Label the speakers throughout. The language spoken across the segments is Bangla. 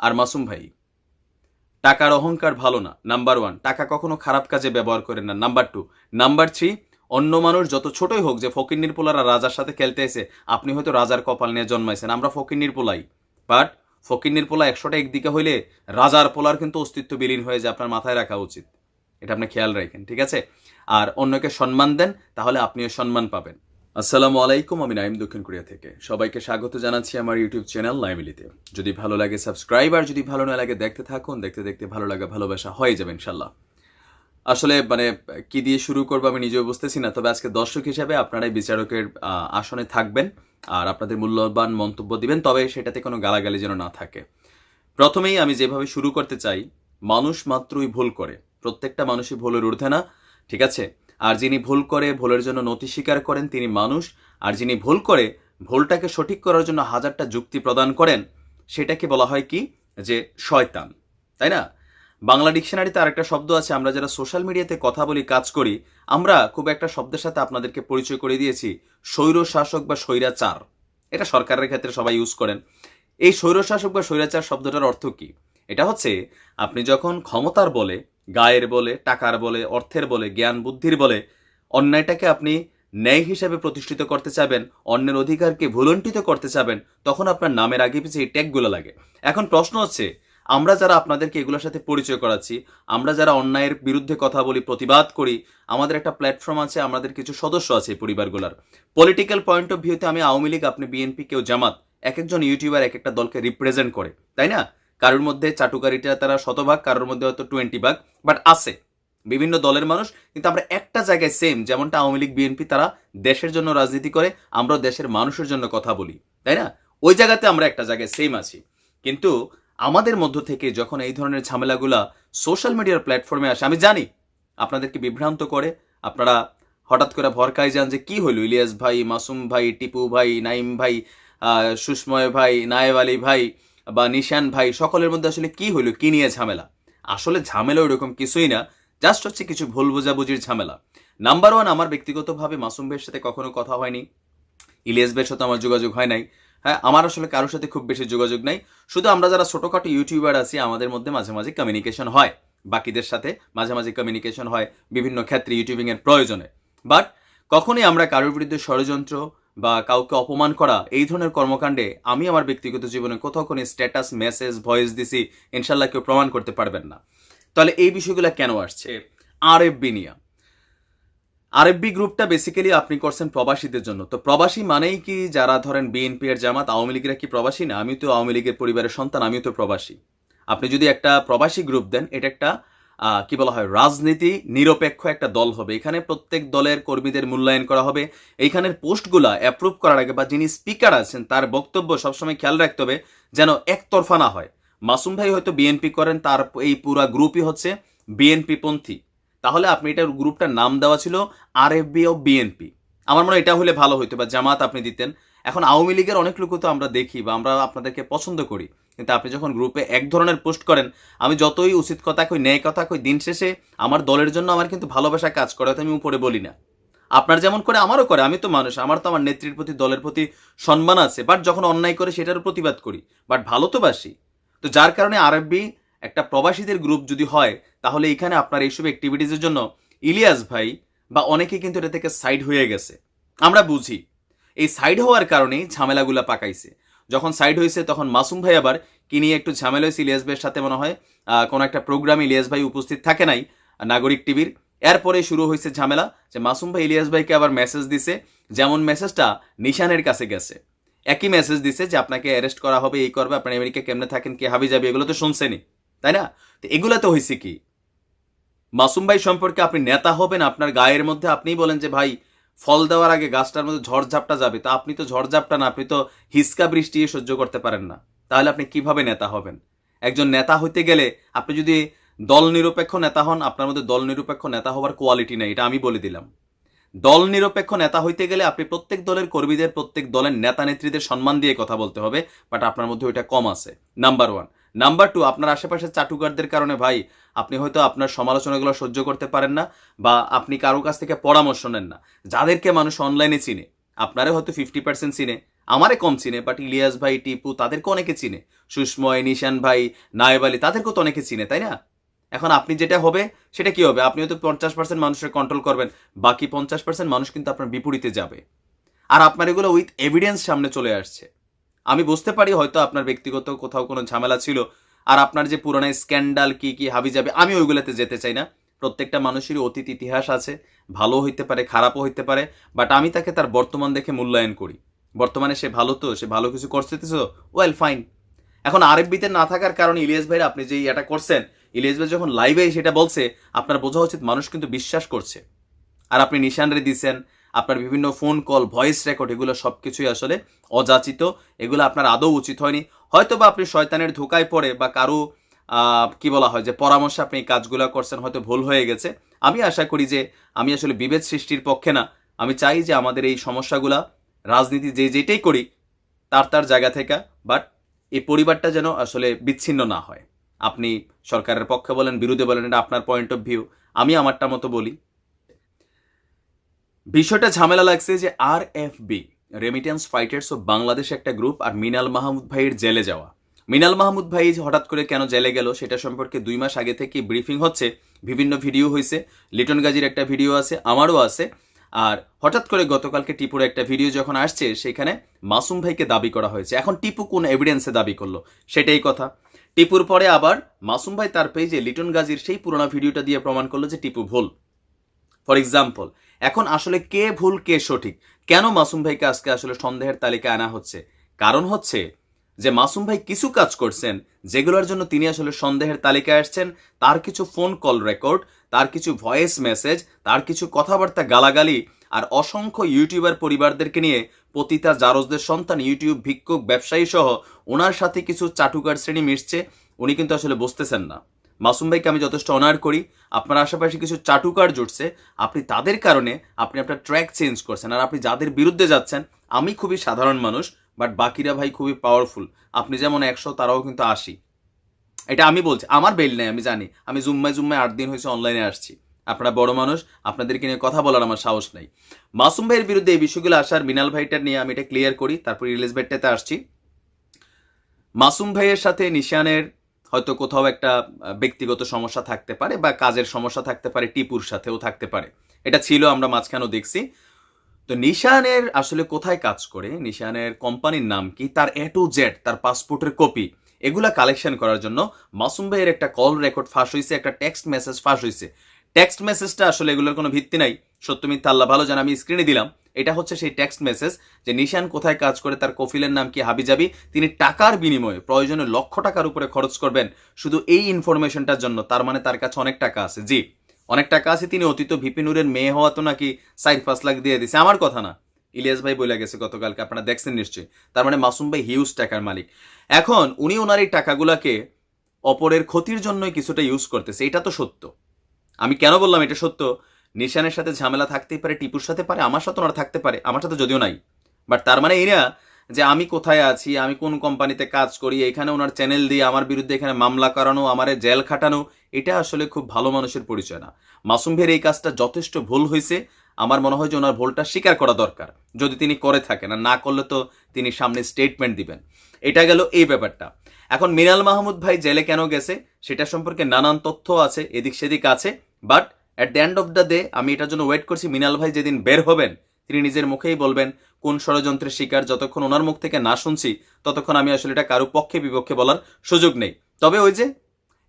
Speaker 1: আর মাসুম ভাই, টাকার অহংকার ভালো না নাম্বার ওয়ান টাকা কখনো খারাপ কাজে ব্যবহার করেন না নাম্বার টু নাম্বার থ্রি অন্য মানুষ যত ছোটই হোক, যে ফকির পোলারা রাজার সাথে খেলতে এসে আপনি হয়তো রাজার কপাল নিয়ে জন্মাইছেন, আমরা ফকির পোলাই। বাট ফকির পোলা একশোটা একদিকে হইলে রাজার পোলার কিন্তু অস্তিত্ব বিলীন হয়ে যায়, আপনার মাথায় রাখা উচিত। এটা আপনি খেয়াল রাখেন, ঠিক আছে? আর অন্যকে সম্মান দেন, তাহলে আপনিও সম্মান পাবেন। আসসালামু আলাইকুম, আমি নাইম দক্ষিণ কোরিয়া থেকে। সবাইকে স্বাগত জানাচ্ছি আমার ইউটিউব চ্যানেল লাইমিলিতে যদি ভালো লাগে সাবস্ক্রাইব, আর যদি ভালো না লাগে দেখতে থাকুন, দেখতে দেখতে ভালো লাগা, ভালোবাসা হয়ে যাবে ইনশাল্লাহ আসলে মানে কি দিয়ে শুরু করব আমি নিজেও বুঝতেছি না, তবে আজকে দর্শক হিসেবে আপনারাই বিচারকের আসনে থাকবেন, আর আপনাদের মূল্যবান মন্তব্য দিবেন, তবে সেটাতে কোনো গালাগালি যেন না থাকে। প্রথমেই আমি যেভাবে শুরু করতে চাই, মানুষ মাত্রই ভুল করে। প্রত্যেকটা মানুষই ভুলের ঊর্ধ্বে না, ঠিক আছে? আর যিনি ভুল করে ভুলের জন্য নথি স্বীকার করেন তিনি মানুষ, আর যিনি ভুল করে ভুলটাকে সঠিক করার জন্য হাজারটা যুক্তি প্রদান করেন, সেটাকে বলা হয় কি? যে শয়তান। তাই না? বাংলা ডিকশনারিতে আরেকটা শব্দ আছে, আমরা যারা সোশ্যাল মিডিয়াতে কথা বলি, কাজ করি, আমরা খুব একটা শব্দের সাথে আপনাদেরকে পরিচয় করে দিয়েছি স্বৈর শাসক বা স্বৈরাচার। এটা সরকারের ক্ষেত্রে সবাই ইউজ করেন। এই স্বৈরশাসক বা স্বৈরাচার শব্দটার অর্থ কি? এটা হচ্ছে, আপনি যখন ক্ষমতার বলে গায়ের বলে, টাকার বলে, অর্থের বলে, জ্ঞান, বুদ্ধির বলে, অন্যায়টাকে আপনি ন্যায় হিসাবে প্রতিষ্ঠিত করতে চাবেন, অন্যের অধিকারকে ভুলণ্ঠিত করতে চাবেন, তখন আপনার নামের আগে পিছিয়ে এই ট্যাগগুলো লাগে। এখন প্রশ্ন হচ্ছে, আমরা যারা আপনাদেরকে এগুলোর সাথে পরিচয় করাচ্ছি, আমরা যারা অন্যায়ের বিরুদ্ধে কথা বলি, প্রতিবাদ করি, আমাদের একটা প্ল্যাটফর্ম আছে, আমাদের কিছু সদস্য আছে এই পরিবারগুলোর। পলিটিক্যাল পয়েন্ট অফ ভিউতে আমি আওয়ামী লীগ, আপনি বিএনপি কেউ জামাত, এক একজন ইউটিউবার এক একটা দলকে রিপ্রেজেন্ট করে, তাই না? কারোর মধ্যে চাটুকারিটা তারা শতভাগ, কারোর মধ্যে হয়তো টোয়েন্টি ভাগ বাট আছে। বিভিন্ন দলের মানুষ, কিন্তু আমরা একটা জায়গায় সেম যেমনটা আওয়ামী লীগ, বিএনপি, তারা দেশের জন্য রাজনীতি করে আমরা দেশের মানুষের জন্য কথা বলি, তাই না? ওই জায়গাতে আমরা একটা জায়গায় সেম আছি। কিন্তু আমাদের মধ্য থেকে যখন এই ধরনের ঝামেলাগুলা সোশ্যাল মিডিয়ার প্ল্যাটফর্মে আসে, আমি জানি, আপনাদেরকে বিভ্রান্ত করে, আপনারা হঠাৎ করে ভরকায় যান যে কি হইল? ইলিয়াস ভাই, মাসুম ভাই, টিপু ভাই, নাইম ভাই সুষময় ভাই, নায়েব আলী ভাই বা নিশান ভাই, সকলের মধ্যে আসলে কি হইল, কি নিয়ে ঝামেলা? আসলে ঝামেলা ওইরকম কিছুই না জাস্ট হচ্ছে কিছু ভুল বোঝাবুঝির ঝামেলা। নাম্বার ওয়ান আমার ব্যক্তিগতভাবে মাসুম ভাইয়ের সাথে কখনো কথা হয়নি। ইলিয়াস ভাইয়ের সাথে আমার যোগাযোগ হয় নাই। হ্যাঁ আমার আসলে কারোর সাথে খুব বেশি যোগাযোগ নাই। শুধু আমরা যারা ছোটোখাটো ইউটিউবার আছি, আমাদের মধ্যে মাঝে মাঝে কমিউনিকেশন হয়। বাকিদের সাথে মাঝে মাঝে কমিউনিকেশন হয় বিভিন্ন ক্ষেত্রে ইউটিউবিংয়ের প্রয়োজনে। বাট কখনোই আমরা কারোর বিরুদ্ধে ষড়যন্ত্র বা কাউকে অপমান করা, এই ধরনের কর্মকাণ্ডে আমি আমার ব্যক্তিগত জীবনে কোথাও কোনো স্ট্যাটাস মেসেজ ভয়েস দিছি, ইনশাল্লাহ কেউ প্রমাণ করতে পারবেন না। তাহলে এই বিষয়গুলো কেন আসছে? আর এফ বি নিয়ে। আরএফবি গ্রুপটা বেসিক্যালি আপনি করছেন প্রবাসীদের জন্য। তো প্রবাসী মানেই কি যারা ধরেন বিএনপি এর জামাত, আওয়ামী লীগেরা কি প্রবাসী? না আমি তো আওয়ামী লীগের পরিবারের সন্তান, আমিও তো প্রবাসী। আপনি যদি একটা প্রবাসী গ্রুপ দেন, এটা একটা কি বলা হয়, রাজনীতি নিরপেক্ষ একটা দল হবে। এখানে প্রত্যেক দলের কর্মীদের মূল্যায়ন করা হবে। এইখানের পোস্টগুলা অ্যাপ্রুভ করার আগে বা যিনি স্পিকার আছেন, তার বক্তব্য সবসময় খেয়াল রাখতে হবে যেন একতরফা না হয়। মাসুম ভাই হয়তো বিএনপি করেন, তার এই পুরা গ্রুপই হচ্ছে বিএনপি পন্থী। তাহলে আপনি এটার গ্রুপটার নাম দেওয়া ছিল আর এফ বি ও বিএনপি আমার মনে হয় এটা হলে ভালো হইতো বা জামাত আপনি দিতেন। এখন আওয়ামী লীগের অনেক লোক তো আমরা দেখি বা আমরা আপনাদেরকে পছন্দ করি। কিন্তু আপনি যখন গ্রুপে এক ধরনের পোস্ট করেন, আমি যতই উচিত কথা কই, ন্যায় কথা কই, দিন শেষে আমার দলের জন্য আমার কিন্তু ভালোবাসা কাজ করে আমি উপরে বলি না। আপনার যেমন করে, আমারও করে, আমি তো মানুষ, আমার তো আমার নেত্রীর প্রতি, দলের প্রতি সম্মান আছে বাট যখন অন্যায় করে সেটারও প্রতিবাদ করি বাট ভালো তো বাসি। তো যার কারণে আরএফবি একটা প্রবাসীদের গ্রুপ যদি হয়, তাহলে এখানে আপনার এইসব অ্যাক্টিভিটিসের জন্য ইলিয়াস ভাই বা অনেকে কিন্তু এটা থেকে সাইড হয়ে গেছে। আমরা বুঝি, এই সাইড হওয়ার কারণেই ঝামেলাগুলা পাকাইছে। যখন সাইড হয়েছে তখন মাসুম ভাই আবার কি নিয়ে একটু ঝামেলা হয়েছে ইলিয়াস ভাইয়ের সাথে মনে হয় কোনো একটা প্রোগ্রাম ইলিয়াস ভাই উপস্থিত থাকে নাই, নাগরিক টিভির। এরপরে শুরু হয়েছে ঝামেলা যে মাসুম ভাই ইলিয়াস ভাইকে আবার মেসেজ দিছে, যেমন মেসেজটা নিশানের কাছে গেছে। একই মেসেজ দিছে যে আপনাকে অ্যারেস্ট করা হবে, এই করবে, আপনার আমেরিকা কেমনে থাকেন, কি হাবি যাবে, এগুলো তো শুনছেনই, তাই না? তো এগুলো তো হয়েছে কি? মাসুম ভাই সম্পর্কে আপনি নেতা হবেন, আপনার গায়ের মধ্যে আপনিই বলেন যে, ভাই ফল দেওয়ার আগে গাছটার মধ্যে ঝড়ঝাপটা যাবে, তা আপনি তো ঝড়ঝাপটা না, আপনি তো হিসকা বৃষ্টি সহ্য করতে পারেন না। তাহলে আপনি কীভাবে নেতা হবেন? একজন নেতা হইতে গেলে আপনি যদি দল নিরপেক্ষ নেতা হন, আপনার মধ্যে দল নিরপেক্ষ নেতা হওয়ার কোয়ালিটি নেই, এটা আমি বলে দিলাম। দল নিরপেক্ষ নেতা হইতে গেলে আপনি প্রত্যেক দলের কর্মীদের, প্রত্যেক দলের নেতা নেত্রীদের সম্মান দিয়ে কথা বলতে হবে বাট আপনার মধ্যে ওইটা কম আছে। নাম্বার ওয়ান নাম্বার টু আপনার আশেপাশে চাটুকারদের কারণে ভাই, আপনি হয়তো আপনার সমালোচনাগুলো সহ্য করতে পারেন না বা আপনি কারও কাছ থেকে পরামর্শ নেন না। যাদেরকে মানুষ অনলাইনে চিনে আপনারও হয়তো ফিফটি পার্সেন্ট চিনে, আমারে কম চিনে বাট ইলিয়াস ভাই, টিপু, তাদেরকে অনেকে চিনে। সুষময় নিশান ভাই, নায়েব আলী, তাদেরকেও তো অনেকে চিনে, তাই না? এখন আপনি যেটা হবে, সেটা কি হবে? আপনি হয়তো পঞ্চাশ পার্সেন্ট মানুষের কন্ট্রোল করবেন, বাকি পঞ্চাশ পার্সেন্ট মানুষ কিন্তু আপনার বিপরীতে যাবে। আর আপনার এগুলো উইথ এভিডেন্স সামনে চলে আসছে। আমি বুঝতে পারি হয়তো আপনার ব্যক্তিগত কোথাও কোনো ঝামেলা ছিল আর আপনার যে পুরনো স্ক্যান্ডাল কি কি হাবি যাবে, আমি ওইগুলোতে যেতে চাই না। প্রত্যেকটা মানুষেরই অতীত ইতিহাস আছে ভালো হইতে পারে, খারাপও হইতে পারে বাট আমি তাকে তার বর্তমান দেখে মূল্যায়ন করি। বর্তমানে সে ভালো তো, সে ভালো কিছু করছে তো ওয়েল ফাইন এখন আরএফবিতে না থাকার কারণে ইলিয়াস ভাই আপনি যে এটা করছেন, ইলিয়াস ভাই যখন লাইভে সেটা বলছে, আপনার বোঝা উচিত মানুষ কিন্তু বিশ্বাস করছে। আর আপনি নিশান রে দিচ্ছেন আপনার বিভিন্ন ফোন কল ভয়েস রেকর্ড এগুলো সব কিছুই আসলে অযাচিত। এগুলো আপনার আদৌ উচিত হয়নি। হয়তো বা আপনি শয়তানের ধোকায় পড়ে বা কারও কি বলা হয়, যে পরামর্শে আপনি এই কাজগুলো করছেন, হয়তো ভুল হয়ে গেছে। আমি আশা করি যে আমি আসলে বিভেদ সৃষ্টির পক্ষে না। আমি চাই যে আমাদের এই সমস্যাগুলা রাজনীতি যে যেটাই করি, তার তার জায়গা থেকে বাট এই পরিবারটা যেন আসলে বিচ্ছিন্ন না হয়। আপনি সরকারের পক্ষে বলেন বিরুদ্ধে বলেন, এটা আপনার পয়েন্ট অফ ভিউ আমি আমারটা মতো বলি। বিষয়টা ঝামেলা লাগছে যে R F B remittance fighters of Bangladesh একটা গ্রুপ আর মিনাল মাহমুদ ভাইয়ের জেলে যাওয়া। মিনাল মাহমুদ ভাই যে হঠাৎ করে কেন জেলে গেল সেটা সম্পর্কে দুই মাস আগে থেকে ব্রিফিং হচ্ছে, বিভিন্ন ভিডিও হয়েছে লিটন গাজির একটা ভিডিও আছে, আমারও আছে, আর হঠাৎ করে গতকালকে টিপুর একটা ভিডিও যখন আসছে সেখানে মাসুম ভাইকে দাবি করা হয়েছে। এখন টিপু কোন এভিডেন্সে দাবি করল? সেটাই কথা। টিপুর পরে আবার মাসুম ভাই তার পেজে লিটন গাজির সেই পুরোনো ভিডিওটা দিয়ে প্রমাণ করল যে টিপু ভুল। ফর এক্সাম্পল এখন আসলে কে ভুল, কে সঠিক? কেন মাসুম ভাইকে আজকে আসলে সন্দেহের তালিকায় আনা হচ্ছে? কারণ হচ্ছে যে মাসুম ভাই কিছু কাজ করছেন যেগুলোর জন্য তিনি আসলে সন্দেহের তালিকায় আসছেন। তার কিছু ফোন কল রেকর্ড তার কিছু ভয়েস মেসেজ তার কিছু কথাবার্তা গালাগালি আর অসংখ্য ইউটিউবার পরিবারদেরকে নিয়ে পতিতা জারজদের সন্তান ইউটিউব ভিক্ষুক ব্যবসায়ী সহ ওনার সাথে কিছু চাটুকার শ্রেণি মিশছে। উনি কিন্তু আসলে বুঝতেছেন না। মাসুম ভাইকে আমি যথেষ্ট অনার করি। আপনার আশেপাশে কিছু চাটুকার জুটছে। আপনি তাদের কারণে আপনি আপনার ট্র্যাক চেঞ্জ করছেন। আর আপনি যাদের বিরুদ্ধে যাচ্ছেন, আমি খুবই সাধারণ মানুষ বাট বাকিরা ভাই খুবই পাওয়ারফুল আপনি যেমন একশো, তারাও কিন্তু আশি। এটা আমি বলছি, আমার বেল নেই, আমি জানি। আমি জুম্মায় জুম্মায় আট দিন হয়েছে অনলাইনে আসছি। আপনারা বড় মানুষ, আপনাদেরকে নিয়ে কথা বলার আমার সাহস নেই। মাসুম ভাইয়ের বিরুদ্ধে এই বিষয়গুলো আসার মিনাল ভাইটার নিয়ে আমি এটা ক্লিয়ার করি, তারপর রিলিজ ভাইটাতে আসছি। মাসুম ভাইয়ের সাথে নিশানের হয়তো কোথাও একটা ব্যক্তিগত সমস্যা থাকতে পারে বা কাজের সমস্যা থাকতে পারে, টিপুর সাথেও থাকতে পারে। এটা ছিল, আমরা মাঝখানেও দেখছি। তো নিশানের আসলে কোথায় কাজ করে, নিশানের কোম্পানির নাম কি, তার এ টু জেড, তার পাসপোর্টের কপি, এগুলা কালেকশন করার জন্য মাসুম ভাইয়ের একটা কল রেকর্ড ফাঁস হয়েছে একটা টেক্সট মেসেজ ফাঁস হয়েছে টেক্সট মেসেজটা আসলে এগুলোর কোনো ভিত্তি নাই। সত্য মিথ্যা আল্লাহ ভালো জান, আমি স্ক্রিনে দিলাম। এটা হচ্ছে সেই টেক্সট মেসেজ যে নিশান কোথায় কাজ করে, তার কফিলের নাম কি হাবিজাবি তিনি টাকার বিনিময়ে প্রয়োজনে লক্ষ টাকার উপরে খরচ করবেন। শুধু এই ইনফরমেশনটার জন্য, তার মানে তার কাছে অনেক টাকা আছে। জি, অনেক টাকা আছে, তিনি অতীত ভিপিনুরের মেয়ে হওয়া তো নাকি সাইড পাঁচ লাখ দিয়ে দিছে। আমার কথা না। ইলিয়াস ভাই বলে গেছে গতকালকে, আপনারা দেখছেন নিশ্চয়ই। তার মানে মাসুম ভাই হিউজ টাকার মালিক। এখন উনি ওনার এই টাকাগুলাকে অপরের ক্ষতির জন্যই কিছুটা ইউজ করতেছে, এটা তো সত্য। আমি কেন বললাম এটা সত্য? নিশানের সাথে ঝামেলা থাকতেই পারে, টিপুর সাথে পারে, আমার সাথে ওনার থাকতে পারে, আমার সাথে যদিও নাই। বাট তার মানে এই না যে আমি কোথায় আছি, আমি কোন কোম্পানিতে কাজ করি, এখানে ওনার চ্যানেল দিয়ে আমার বিরুদ্ধে এখানে মামলা করানো, আমারে জেল খাটানো, এটা আসলে খুব ভালো মানুষের পরিচয় না। মাসুম ভাইয়ের এই কাজটা যথেষ্ট ভুল হয়েছে। আমার মনে হয় যে ওনার ভুলটা স্বীকার করা দরকার। যদি তিনি করে থাকেন, আর না করলে তো তিনি সামনে স্টেটমেন্ট দিবেন। এটা গেল এই ব্যাপারটা। এখন মিনাল মাহমুদ ভাই জেলে কেন গেছে, সেটা সম্পর্কে নানান তথ্য আছে, এদিক সেদিক আছে but at the end of the day আমি এটার জন্য ওয়েট করছি। মিনাল ভাই যেদিন বের হবেন, তিনি নিজের মুখেই বলবেন, কোন ষড়যন্ত্রের শিকার যতক্ষণ ওনার মুখ থেকে না শুনছি, ততক্ষণ আমি আসলে এটা কারও পক্ষে বিপক্ষে বলার সুযোগ নেই। তবে ওই যে,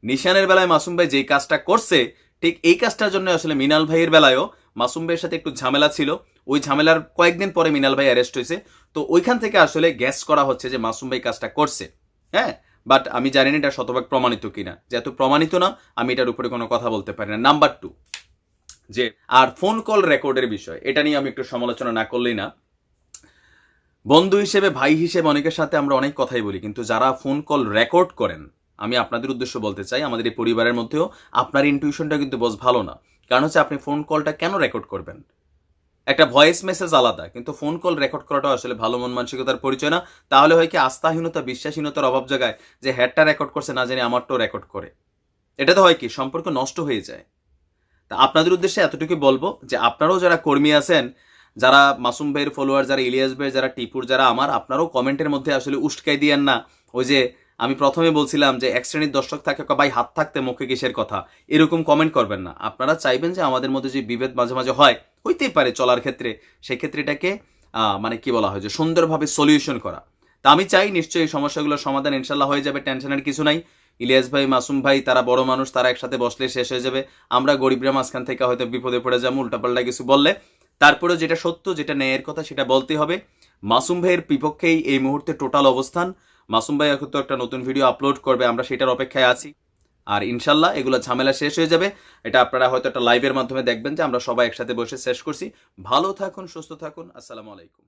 Speaker 1: নিশানের বেলায় মাসুম ভাই যেই কাজটা করছে, ঠিক এই কাজটার জন্য আসলে মিনাল ভাইয়ের বেলায়ও মাসুম ভাইয়ের সাথে একটু ঝামেলা ছিল। ওই ঝামেলার কয়েকদিন পরে মিনাল ভাই অ্যারেস্ট হয়েছে। তো ওইখান থেকে আসলে গ্যাস করা হচ্ছে যে মাসুম ভাই কাজটা করছে। হ্যাঁ? বাট আমি জানি না এটা শতভাগ প্রমাণিত কিনা। যেহেতু প্রমাণিত না, আমি এটার উপরে কোনো কথা বলতে পারি না। নাম্বার টু যে আর ফোন কল রেকর্ডের বিষয়, এটা নিয়ে আমি একটু সমালোচনা না করলেই না। বন্ধু হিসেবে, ভাই হিসেবে অনেকের সাথে আমরা অনেক কথাই বলি, কিন্তু যারা ফোন কল রেকর্ড করেন, আমি আপনাদের উদ্দেশ্য বলতে চাই, আমাদের এই পরিবারের মধ্যেও আপনার ইনটিউশনটা কিন্তু বস ভালো না। কারণ হচ্ছে আপনি ফোন কলটা কেন রেকর্ড করবেন? একটা ভয়েস মেসেজ আলাদা, কিন্তু ফোন কল রেকর্ড করাটা আসলে ভালো মন মানসিকতার পরিচয় না। তাহলে হয় কি, আস্থাহীনতা, বিশ্বাসহীনতার অভাব জায়গায় যে হ্যাডটা রেকর্ড করছে, না জানি আমারটাও রেকর্ড করে। এটা তো হয় কি, সম্পর্ক নষ্ট হয়ে যায়। তা আপনাদের উদ্দেশ্যে এতটুকু বলব যে আপনারাও যারা কর্মী আছেন, যারা মাসুম ভাইয়ের ফলোয়ার যারা ইলিয়াস ভাই, যারা টিপুর, যারা আমার, আপনারাও কমেন্টের মধ্যে আসলে উস্কাই দিয়েন না। ওই যে আমি প্রথমে বলছিলাম যে এক শ্রেণির দর্শক থাকে ভাই হাত থাকতে মুখে কিসের কথা? এরকম কমেন্ট করবেন না। আপনারা চাইবেন যে আমাদের মধ্যে যে বিভেদ মাঝে মাঝে হয়, হইতেই পারে চলার ক্ষেত্রে। সেই ক্ষেত্রে এটাকে মানে কি বলা হয় যে সুন্দরভাবে সলিউশন করা। তা আমি চাই নিশ্চয়ই এই সমস্যাগুলোর সমাধান ইনশাল্লাহ হয়ে যাবে টেনশনের কিছু নাই। ইলিয়াস ভাই, মাসুম ভাই, তারা বড় মানুষ, তারা একসাথে বসলে শেষ হয়ে যাবে। আমরা গরিবরা মাঝখান থেকে হয়তো বিপদে পড়ে যাব, উল্টাপাল্টা কিছু বললে। তারপরে যেটা সত্য, যেটা ন্যায়ের কথা, সেটা বলতে হবে। মাসুম ভাইয়ের বিপক্ষেই এই মুহূর্তে টোটাল অবস্থান। মাসুম ভাই এখন তো একটা নতুন ভিডিও আপলোড করবে, আমরা সেটার অপেক্ষায় আছি। আর ইনশাল্লাহ এগুলো ঝামেলা শেষ হয়ে যাবে। এটা আপনারা হয়তো একটা লাইভের মাধ্যমে দেখবেন যে আমরা সবাই একসাথে বসে শেষ করছি। ভালো থাকুন, সুস্থ থাকুন। আসসালামু আলাইকুম।